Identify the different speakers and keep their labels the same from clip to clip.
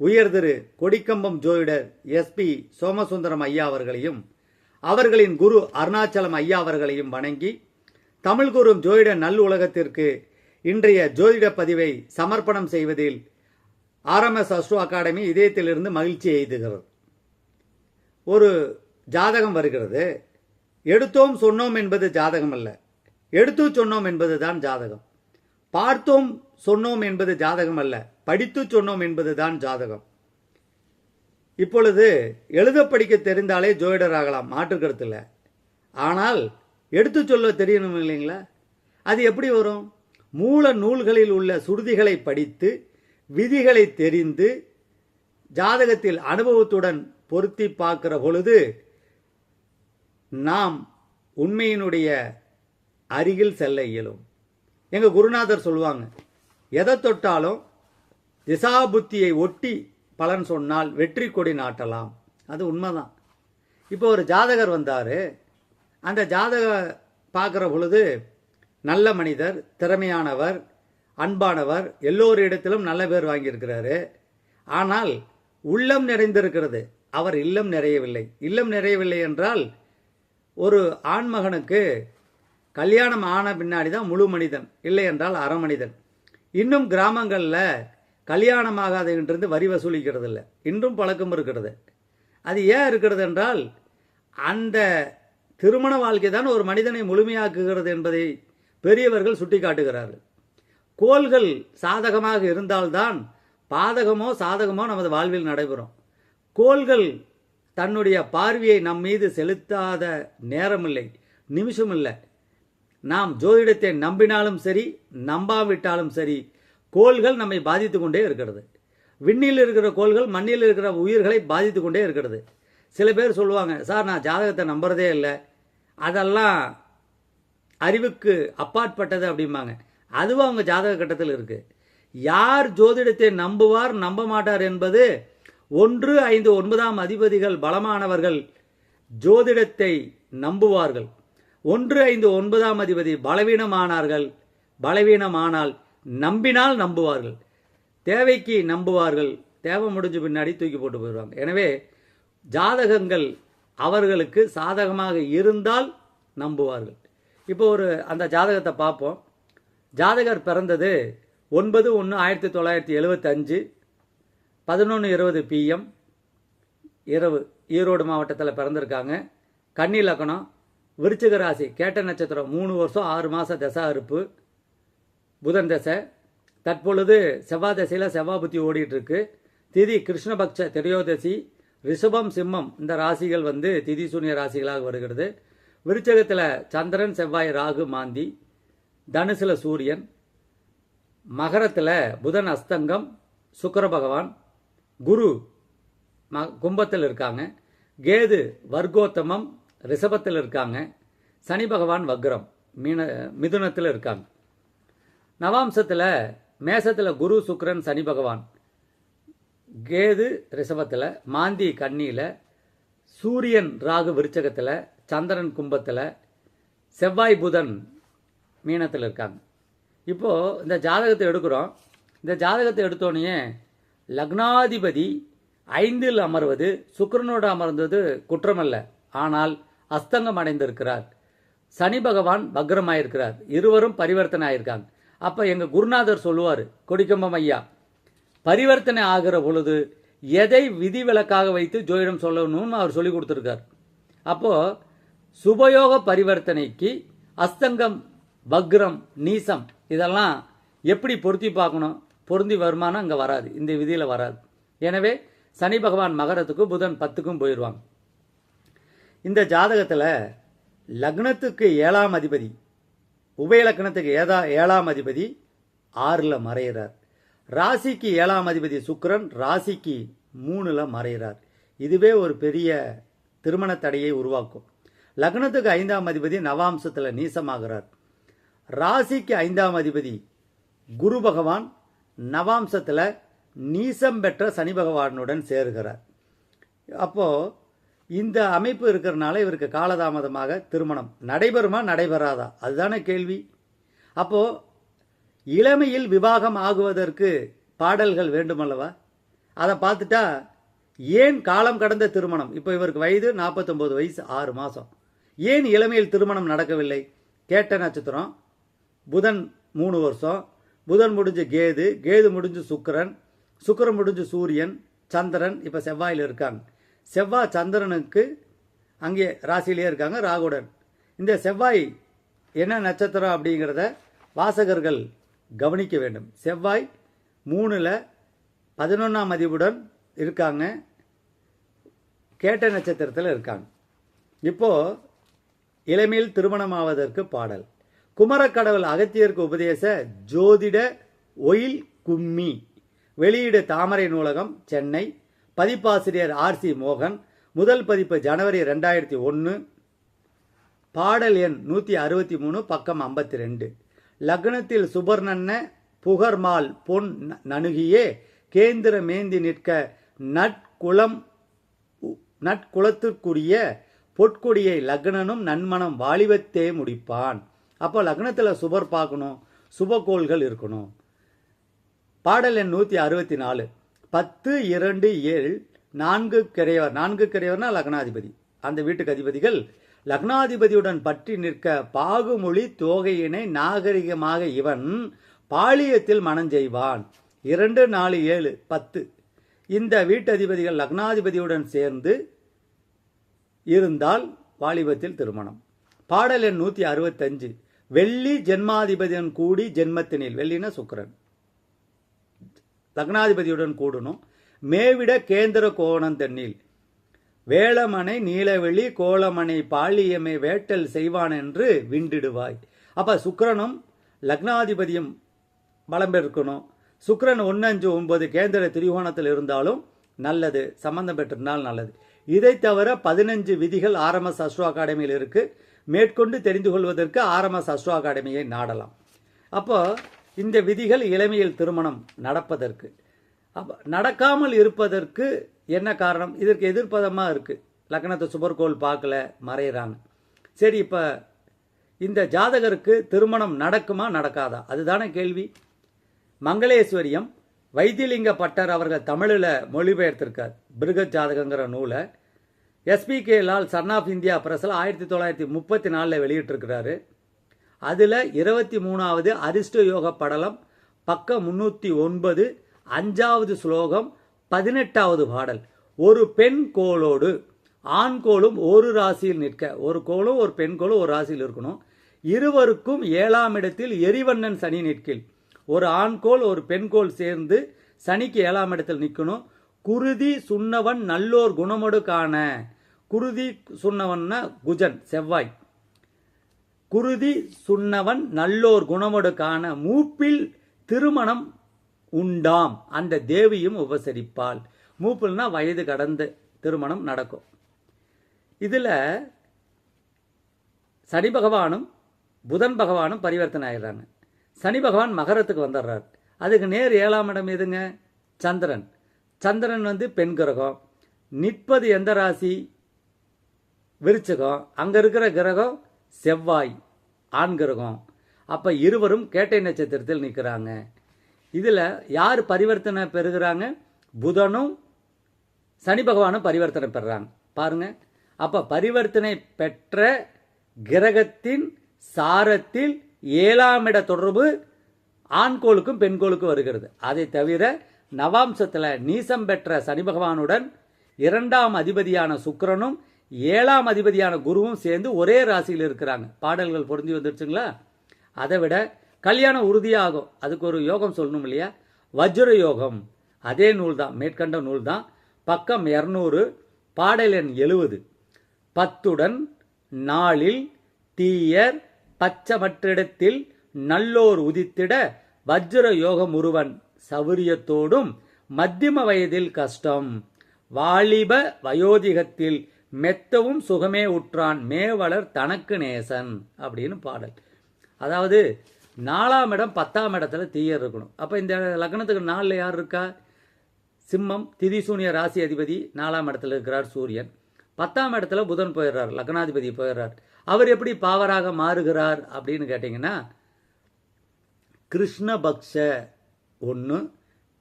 Speaker 1: உயர்திரு கொடிக்கம்பம் ஜோதிடர் எஸ்பி சோமசுந்தரம் ஐயா அவர்களையும் அவர்களின் குரு அருணாச்சலம் ஐயா அவர்களையும் வணங்கி தமிழ் கூறும் ஜோதிட நல் உலகத்திற்கு இன்றைய ஜோதிட பதிவை சமர்ப்பணம் செய்வதில் ஆர்எம்எஸ் அஸ்ட்ரோ அகாடமி இதயத்திலிருந்து மகிழ்ச்சி எய்துகிறது. ஒரு ஜாதகம் வருகிறது. எடுத்தோம் சொன்னோம் என்பது ஜாதகம் அல்ல. எடுத்து சொன்னோம் என்பதுதான் ஜாதகம். பார்த்தோம் சொன்னோம் என்பது ஜாதகம் அல்ல. படித்து சொன்னோம் என்பதுதான் ஜாதகம். இப்பொழுது எழுத படிக்க தெரிந்தாலே ஜோதிடர் ஆகலாம் மாற்று இல்லை ஆனால் எடுத்து சொல்ல தெரியணும் இல்லைங்களா? அது எப்படி வரும்? மூல நூல்களில் உள்ள சுருதிகளை படித்து விதிகளை தெரிந்து ஜாதகத்தில் அனுபவத்துடன் பொருத்தி பார்க்கிற பொழுது நாம் உண்மையினுடைய அருகில் செல்ல இயலும். எங்கள் குருநாதர் சொல்லுவாங்க எதை தொட்டாலும் திசாபுத்தியை ஒட்டி பலன் சொன்னால் வெற்றி கொடி நாட்டலாம். அது உண்மைதான். இப்போ ஒரு ஜாதகர் வந்தார். அந்த ஜாதக பார்க்குற பொழுது நல்ல மனிதர் திறமையானவர் அன்பானவர் எல்லோரிடத்திலும் நல்ல பேர் வாங்கியிருக்கிறாரு. ஆனால் உள்ளம் நிறைந்திருக்கிறது. அவர் இல்லம் நிறையவில்லை. இல்லம் நிறையவில்லை என்றால் ஒரு ஆண்மகனுக்கு கல்யாணம் ஆன பின்னாடி தான் முழு மனிதன். இல்லை என்றால் அரை மனிதன் இன்னும் கிராமங்களில் கல்யாணமாகாதன்றது வரி வசூலிக்கிறது இல்லை இன்றும் பழக்கம் இருக்கிறது. அது ஏன் இருக்கிறது என்றால் அந்த திருமண வாழ்க்கை தான் ஒரு மனிதனை முழுமையாக்குகிறது என்பதை பெரியவர்கள் சுட்டிக்காட்டுகிறார்கள். கோள்கள் சாதகமாக இருந்தால்தான் பாதகமோ சாதகமோ நமது வாழ்வில் நடைபெறும். கோள்கள் தன்னுடைய பார்வையை நம் மீது செலுத்தாத நேரமில்லை நிமிஷம் இல்லை நாம் ஜோதிடத்தை நம்பினாலும் சரி நம்பாவிட்டாலும் சரி கோள்கள் நம்மை பாதித்து கொண்டே இருக்கிறது. விண்ணில் இருக்கிற கோள்கள் மண்ணில் இருக்கிற உயிர்களை பாதித்து கொண்டே இருக்கிறது. சில பேர் சொல்லுவாங்க சார் நான் ஜாதகத்தை நம்புறதே இல்லை. அதெல்லாம் அறிவுக்கு அப்பாற்பட்டது அப்படிம்பாங்க. அதுவும் அவங்க ஜாதக கட்டத்தில் இருக்குது யார் ஜோதிடத்தை நம்புவார் நம்ப மாட்டார் என்பது ஒன்று ஐந்து ஒன்பதாம் அதிபதிகள் பலமானவர்கள் ஜோதிடத்தை நம்புவார்கள். ஒன்று ஐந்து ஒன்பதாம் அதிபதி பலவீனமானார்கள் பலவீனமானால் நம்பினால் நம்புவார்கள். தேவைக்கு நம்புவார்கள். தேவை முடிஞ்ச பின்னாடி தூக்கி போட்டு போயிடுவாங்க. எனவே ஜாதகங்கள் அவர்களுக்கு சாதகமாக இருந்தால் நம்புவார்கள். இப்போ ஒரு அந்த ஜாதகத்தை பார்ப்போம். ஜாதகர் பிறந்தது ஒன்பது ஒன்று ஆயிரத்தி தொள்ளாயிரத்தி எழுபத்தஞ்சு பதினொன்று இருபது பிஎம் இரவு ஈரோடு மாவட்டத்தில் பிறந்திருக்காங்க. கன்னி லக்கணம் விருச்சிக ராசி கேட்ட நட்சத்திரம் மூணு வருஷம் ஆறு மாதம் தசா இருப்பு புதன் தசை. தற்பொழுது செவ்வாய் தசையில் செவ்வாய் புத்தி ஓடிட்டு இருக்கு திதி கிருஷ்ணபக்ஷ திரையோதசி ரிஷபம் சிம்மம் இந்த ராசிகள் வந்து திதி சூன்ய ராசிகளாக வருகிறது. விருச்சகத்தில் சந்திரன் செவ்வாய் ராகு மாந்தி தனுசுல சூரியன் மகரத்தில் புதன் அஸ்தங்கம் சுக்கர பகவான் குரு ம கும்பத்தில் இருக்காங்க. கேது வர்க்கோத்தமம் ரிஷபத்தில் இருக்காங்க. சனி பகவான் வக்ரம் மீன மிதுனத்தில் இருக்காங்க. நவாம்சத்தில் மேசத்தில் குரு சுக்ரன் சனி பகவான். கேது ரிஷபத்தில் மாந்தி கன்னியில் சூரியன் ராகு விருச்சகத்தில் சந்திரன் கும்பத்தில் செவ்வாய் புதன் மீனத்தில் இருக்காங்க. இப்போது இந்த ஜாதகத்தை எடுக்கிறோம். இந்த ஜாதகத்தை எடுத்தோடனே லக்னாதிபதி ஐந்தில் அமர்வது சுக்கிரனோடு அமர்ந்தது குற்றமல்ல. ஆனால் அஸ்தங்கம் அடைந்திருக்கிறார். சனி பகவான் பக்ரமாயிருக்கிறார் இருவரும் பரிவர்த்தனை ஆயிருக்காங்க அப்போ எங்கள் குருநாதர் சொல்லுவார் கொடிக்கம்பம் ஐயா பரிவர்த்தனை ஆகிற பொழுது எதை விதிவிலக்காக வைத்து ஜோதிடம் சொல்லணும்னு அவர் சொல்லி கொடுத்துருக்கார். அப்போது சுபயோக பரிவர்த்தனைக்கு அஸ்தங்கம் வக்ரம் நீசம் இதெல்லாம் எப்படி பொருத்தி பார்க்கணும்? பொருந்தி வருமானம் அங்கே வராது இந்த விதியில் வராது. எனவே சனி பகவான் மகரத்துக்கும் புதன் பத்துக்கும் போயிடுவாங்க இந்த ஜாதகத்தில் லக்னத்துக்கு ஏழாம் அதிபதி உபயலக்கணத்துக்கு ஏதா ஏழாம் அதிபதி ஆறில் மறையிறார். ராசிக்கு ஏழாம் அதிபதி சுக்கரன் ராசிக்கு மூணில் மறைகிறார் இதுவே ஒரு பெரிய திருமண தடையை உருவாக்கும். லக்னத்துக்கு ஐந்தாம் அதிபதி நவாம்சத்தில் நீசமாகிறார். ராசிக்கு ஐந்தாம் அதிபதி குரு பகவான் நவாம்சத்தில் நீசம் பெற்ற சனி பகவானுடன் சேர்கிறார். அப்போது இந்த அமைப்பு இருக்கிறனால இவருக்கு காலதாமதமாக திருமணம் நடைபெறுமா நடைபெறாதா? அதுதானே கேள்வி. அப்போ இளமையில் விவாகம் ஆகுவதற்கு பாடல்கள் வேண்டுமல்லவா? அதை பார்த்துட்டா ஏன் காலம் கடந்த திருமணம்? இப்போ இவருக்கு வயது 49 வயசு ஆறு மாதம் ஏன் இளமையில் திருமணம் நடக்கவில்லை? கேட்ட நட்சத்திரம் புதன் மூணு வருஷம் புதன் முடிஞ்சு கேது கேது முடிஞ்சு சுக்கிரன் சுக்கிரன் முடிஞ்சு சூரியன் சந்திரன் இப்போ செவ்வாயில் இருக்காங்க. செவ்வாய் சந்திரனுக்கு அங்கே ராசியிலே இருக்காங்க ராகுடன். இந்த செவ்வாய் என்ன நட்சத்திரம் அப்படிங்கிறத வாசகர்கள் கவனிக்க வேண்டும். செவ்வாய் மூணில் பதினொன்றாம் அதிபுடன் இருக்காங்க கேட்ட நட்சத்திரத்தில் இருக்காங்க. இப்போது இளமையில் திருமணமாவதற்கு பாடல். குமரக்கடவுள் அகத்தியருக்கு உபதேச ஜோதிட ஒயில் கும்மி. வெளியீடு தாமரை நூலகம் சென்னை. பதிப்பாசிரியர் ஆர் சி மோகன் முதல் பதிப்பு ஜனவரி ரெண்டாயிரத்தி ஒன்று பாடல் எண் நூற்றி அறுபத்தி மூணு பக்கம் ஐம்பத்தி ரெண்டு லக்னத்தில் சுபர்ணன்ன புகர்மால் பொன் நணுகியே கேந்திர மேந்தி நிற்க நட்குளம் உ- நட்குலத்திற்குரிய பொற்கொடியை லக்னனும் நன்மனம் வாலிபத்தே முடிப்பான். அப்போ லக்னத்தில் சுபர் பார்க்கணும் சுபகோள்கள் இருக்கணும். பாடல் எண் நூற்றி அறுபத்தி நாலு. பத்து இரண்டு ஏழு நான்கு கிரையவர். நான்கு கிரையவர்னா லக்னாதிபதி. அந்த வீட்டுக்கு அதிபதிகள் லக்னாதிபதியுடன் பற்றி நிற்க பாகுமொழி தோகையினை நாகரிகமாக இவன் பாலியத்தில் மனஞ்செய்வான் இரண்டு நாலு ஏழு பத்து. இந்த வீட்டதிபதிகள் லக்னாதிபதியுடன் சேர்ந்து இருந்தால் வாலிபத்தில் திருமணம். பாடல் எண் நூற்றி அறுபத்தஞ்சு. வெள்ளி ஜென்மாதிபதியுடன் கூடி ஜென்மத்தினில். வெள்ளின சுக்கரன். லக்னாதிபதியுடன் கூடணும். மேவிட கேந்திர கோணம் தன்னில். வேளமனை நீலவெளி கோலமனை பாலியமை வேட்டல் செய்வான் என்று விண்டிடுவாய். அப்போ சுக்கரனும் லக்னாதிபதியும் பலம் பெருக்கணும். சுக்கரன் ஒன்று அஞ்சு ஒன்பது கேந்திர திரிகோணத்தில் இருந்தாலும் நல்லது சம்பந்தம் பெற்றிருந்தால் நல்லது. இதை தவிர பதினஞ்சு விதிகள் ஆர்எம்எஸ் அஸ்ட்ரோ அகாடமியில் இருக்கு. மேற்கொண்டு தெரிந்து கொள்வதற்கு ஆர்எம்எஸ் அஸ்ட்ரோ அகாடமியை நாடலாம். அப்போ இந்த விதிகள் இளமையில் திருமணம் நடப்பதற்கு. அப்போ நடக்காமல் இருப்பதற்கு என்ன காரணம்? இதற்கு எதிர்ப்பதமாக இருக்கு. லக்னத்தை சுபர்கோள் பார்க்கல மறையிறாங்க. சரி இப்போ இந்த ஜாதகருக்கு திருமணம் நடக்குமா நடக்காதா? அதுதானே கேள்வி. மங்களேஸ்வரியம் வைத்தியலிங்க பட்டர் அவர்கள் தமிழில் மொழிபெயர்த்திருக்கார் பிருகத் ஜாதகங்கிற நூலை. SPK Lal son of India பிரஸில் ஆயிரத்தி தொள்ளாயிரத்தி முப்பத்தி நாலில் வெளியிட்டிருக்கிறாரு. அதில் இருபத்தி மூணாவது அரிஷ்ட யோக படலம் பக்கம் முன்னூற்றி ஒன்பது அஞ்சாவது ஸ்லோகம் பதினெட்டாவது பாடல். ஒரு பெண் கோளோடு ஆண் கோளும் ஒரு ராசியில் நிற்க ஒரு கோளும் ஒரு பெண் கோளும் ஒரு ராசியில் இருக்கணும். இருவருக்கும் ஏழாம் இடத்தில் எரிவண்ணன் சனி நிற்கில். ஒரு ஆண் கோள் ஒரு பெண் கோள் சேர்ந்து சனிக்கு ஏழாம் இடத்தில் நிற்கணும். குருதி சுண்ணவன் நல்லோர் குணமொடு காண. குருதி சுண்ணவன்னா குஜன் செவ்வாய். குருதி சுண்ணவன் நல்லோர் குணமொடு காண மூப்பில் திருமணம் உண்டாம். அந்த தேவியும் உபசரிப்பாள். மூப்பில்னா வயது கடந்த திருமணம் நடக்கும். இதில் சனி பகவானும் புதன் பகவானும் பரிவர்த்தனை ஆயிடுறாங்க. சனி பகவான் மகரத்துக்கு வந்துடுறார். அதுக்கு நேர் ஏழாம் இடம் எதுங்க? சந்திரன். சந்திரன் வந்து பெண் கிரகம். நிற்பது எந்த ராசி? விருச்சகம். அங்கே இருக்கிற கிரகம் செவ்வாய் ஆண் கிரகம். இருவரும் கேட்டை நட்சத்திரத்தில் நிற்கிறாங்க இதில் யார் பரிவர்த்தனை பெறுகிறாங்க? புதனும் சனி பகவானும் பரிவர்த்தனை பெறுறாங்க. பாருங்க. அப்போ பரிவர்த்தனை பெற்ற கிரகத்தின் சாரத்தில் ஏழாம் இட தொடர்பு ஆண்கோளுக்கும் பெண்கோளுக்கும் வருகிறது. அதை தவிர நவாம்சத்தில் நீசம் பெற்ற சனி பகவானுடன் இரண்டாம் அதிபதியான சுக்கரனும் ஏழாம் அதிபதியான குருவும் சேர்ந்து ஒரே ராசியில் இருக்கிறாங்க. பாடல்கள் பொருந்தி வந்துருச்சுங்களா? அதை விட கல்யாணம் உறுதியாகும். அதுக்கு ஒரு யோகம் சொல்லணும் இல்லையா? வஜ்ர யோகம். அதே நூல் தான் மேற்கண்ட நூல் தான். பக்கம் இரநூறு பாடல் எண் எழுவது. பத்துடன் நாளில் தீயர் பச்சமற்றிடத்தில் நல்லோர் உதித்திட வஜ்ர யோகம் ஒருவன் சௌரியத்தோடும் மத்தியம வயதில் கஷ்டம். வாலிப வயோதிகத்தில் மெத்தவும் சுகமே உற்றான் மேவலர் தனக்கு நேசன் அப்படின்னு பாடல். அதாவது நாலாம் இடம் பத்தாம் இடத்துல தீயர் இருக்கணும். அப்போ இந்த லக்னத்துக்கு நாலில் யார் இருக்கா? சிம்மம் திதிசூனிய ராசி அதிபதி நாலாம் இடத்துல இருக்கிறார் சூரியன். பத்தாம் இடத்துல புதன் போயிடுறார் லக்னாதிபதி போயிடுறார். அவர் எப்படி பாவராக மாறுகிறார் அப்படின்னு கேட்டிங்கன்னா கிருஷ்ணபக்ஷ ஒன்று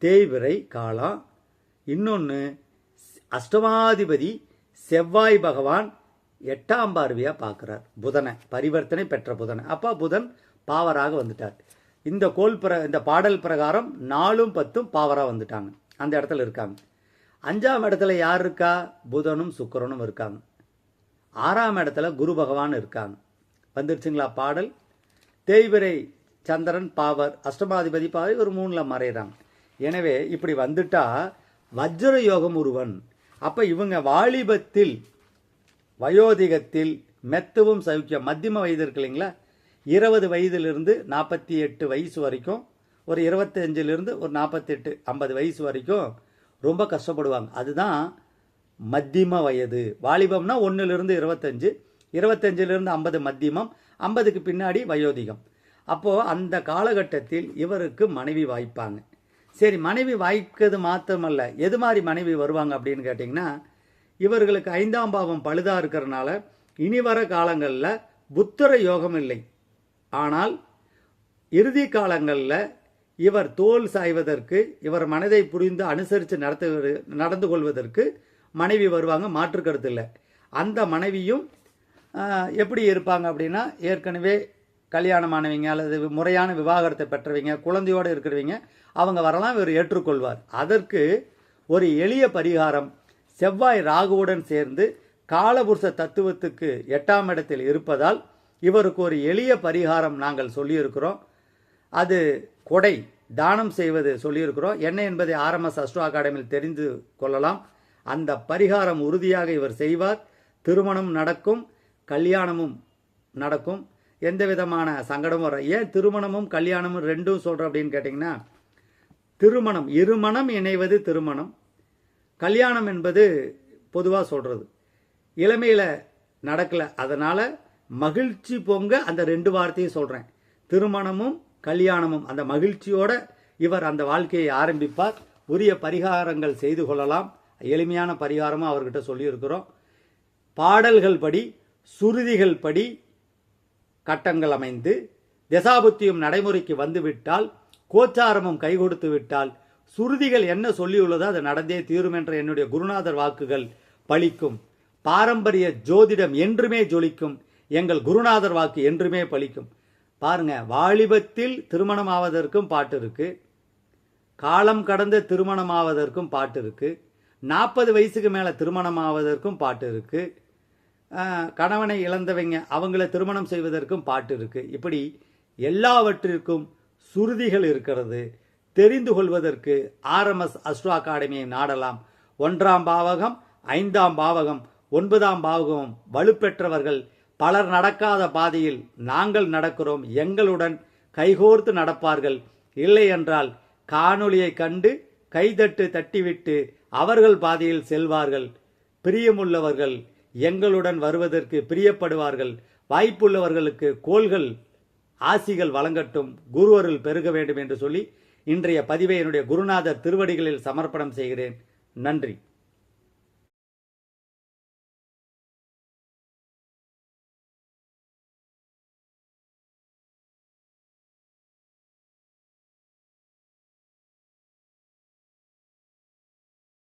Speaker 1: தேய்விரை காலம் இன்னொன்று அஷ்டமாதிபதி செவ்வாய் பகவான் எட்டாம் பார்வையாக பார்க்குறார். புதனை பரிவர்த்தனை பெற்ற புதனை. அப்போ புதன் பாவராக வந்துட்டார். இந்த கோல் பிர இந்த பாடல் பிரகாரம் நாலும் பத்தும் பாவராக வந்துட்டாங்க. அந்த இடத்துல இருக்காங்க. அஞ்சாம் இடத்துல யார் இருக்கா? புதனும் சுக்கரனும் இருக்காங்க. ஆறாம் இடத்துல குரு பகவான் இருக்காங்க. வந்துருச்சுங்களா பாடல்? தேய்பிரை சந்திரன் பாவர் அஷ்டமாதிபதி பாவை ஒரு மூணில் மறைகிறாங்க எனவே இப்படி வந்துட்டா வஜ்ர யோகம் ஒருவன் அப்போ இவங்க வாலிபத்தில் வயோதிகத்தில் மெத்தவும் சௌக்கியம். மத்தியம வயது இருக்கு இல்லைங்களா? இருபது வயதிலிருந்து நாற்பத்தி எட்டு வயசு வரைக்கும் ஒரு இருபத்தஞ்சிலிருந்து ஒரு நாற்பத்தெட்டு ஐம்பது வயசு வரைக்கும் ரொம்ப கஷ்டப்படுவாங்க. அதுதான் மத்தியம வயது. வாலிபம்னா ஒன்றுலேருந்து இருபத்தஞ்சு இருபத்தஞ்சிலிருந்து ஐம்பது மத்தியமம் ஐம்பதுக்கு பின்னாடி வயோதிகம். அப்போது அந்த காலகட்டத்தில் இவருக்கு மனைவி வாய்ப்பாங்க. சரி மனைவி வாய்க்கிறது மாத்திரமல்ல. எது மாதிரி மனைவி வருவாங்க அப்படின்னு கேட்டிங்கன்னா இவர்களுக்கு ஐந்தாம் பாவம் பழுதாக இருக்கிறனால இனி வர காலங்களில் புத்திர யோகம் இல்லை. ஆனால் இறுதி காலங்களில் இவர் தோல் சாய்வதற்கு இவர் மனதை புரிந்து அனுசரித்து நடத்து நடந்து கொள்வதற்கு மனைவி வருவாங்க மாற்று கருத்து இல்லை. அந்த மனைவியும் எப்படி இருப்பாங்க அப்படின்னா ஏற்கனவே கல்யாணமானவங்க அல்லது முறையான விவாகரத்தை பெற்றவங்க குழந்தையோடு இருக்கிறவங்க அவங்க வரலாம் இவர் ஏற்றுக்கொள்வார். அதற்கு ஒரு எளிய பரிகாரம் செவ்வாய் ராகுவுடன் சேர்ந்து காலபுருஷ தத்துவத்துக்கு எட்டாம் இடத்தில் இருப்பதால் இவருக்கு ஒரு எளிய பரிகாரம் நாங்கள் சொல்லியிருக்கிறோம். அது கொடை தானம் செய்வது சொல்லியிருக்கிறோம். என்ன என்பதை ஆர்எம்எஸ் அஸ்ட்ரோ அகாடமியில் தெரிந்து கொள்ளலாம். அந்த பரிகாரம் உறுதியாக இவர் செய்வார். திருமணம் நடக்கும் கல்யாணமும் நடக்கும். எந்த விதமான சங்கடமும் வர ஏன் திருமணமும் கல்யாணமும் ரெண்டும் சொல்கிறோம் அப்படின்னு கேட்டிங்கன்னா திருமணம் இருமணம் இணைவது திருமணம். கல்யாணம் என்பது பொதுவாக சொல்கிறது இளமையில் நடக்கல அதனால் மகிழ்ச்சி பொங்க அந்த ரெண்டு வார்த்தையும் சொல்கிறேன் திருமணமும் கல்யாணமும் அந்த மகிழ்ச்சியோட இவர் அந்த வாழ்க்கையை ஆரம்பிப்பார். உரிய பரிகாரங்கள் செய்து கொள்ளலாம். எளிமையான பரிகாரமும் அவர்கிட்ட சொல்லியிருக்கிறோம். பாடல்கள் படி சுருதிகள் படி கட்டங்கள் அமைந்து தசாபுத்தியும் நடைமுறைக்கு வந்துவிட்டால் கோச்சாரமும் கை கொடுத்து விட்டால் சுருதிகள் என்ன சொல்லியுள்ளதோ அது நடந்தே தீரும் என்ற என்னுடைய குருநாதர் வாக்குகள் பலிக்கும். பாரம்பரிய ஜோதிடம் என்றுமே ஜொலிக்கும். எங்கள் குருநாதர் வாக்கு என்றுமே பலிக்கும். பாருங்க வாலிபத்தில் திருமணம் ஆவதற்கும் பாட்டு இருக்கு. காலம் கடந்த திருமணம் ஆவதற்கும் பாட்டு இருக்கு. நாற்பது வயசுக்கு மேலே திருமணம் ஆவதற்கும் பாட்டு இருக்கு. கணவனை இழந்தவங்க அவங்கள திருமணம் செய்வதற்கும் பாட்டு இருக்கு. இப்படி எல்லாவற்றிற்கும் சுருதிகள் இருக்கிறது. தெரிந்து கொள்வதற்கு ஆர்எம்எஸ் அஸ்ட்ரோ அகாடமியை நாடலாம். ஒன்றாம் பாவகம் ஐந்தாம் பாவகம் ஒன்பதாம் பாவகம் வலுப்பெற்றவர்கள். பலர் நடக்காத பாதையில் நாங்கள் நடக்கிறோம். எங்களுடன் கைகோர்த்து நடப்பார்கள். இல்லை என்றால் காணொளியை கண்டு கைதட்டு தட்டிவிட்டு அவர்கள் பாதையில் செல்வார்கள். பிரியமுள்ளவர்கள் எங்களுடன் வருவதற்கு பிரியப்படுவார்கள். வாய்ப்புள்ளவர்களுக்கு கோள்கள் ஆசிகள் வழங்கட்டும். குருவருள் பெருக வேண்டும் என்று சொல்லி இன்றைய பதிவை என்னுடைய குருநாதர் திருவடிகளில் சமர்ப்பணம் செய்கிறேன். நன்றி.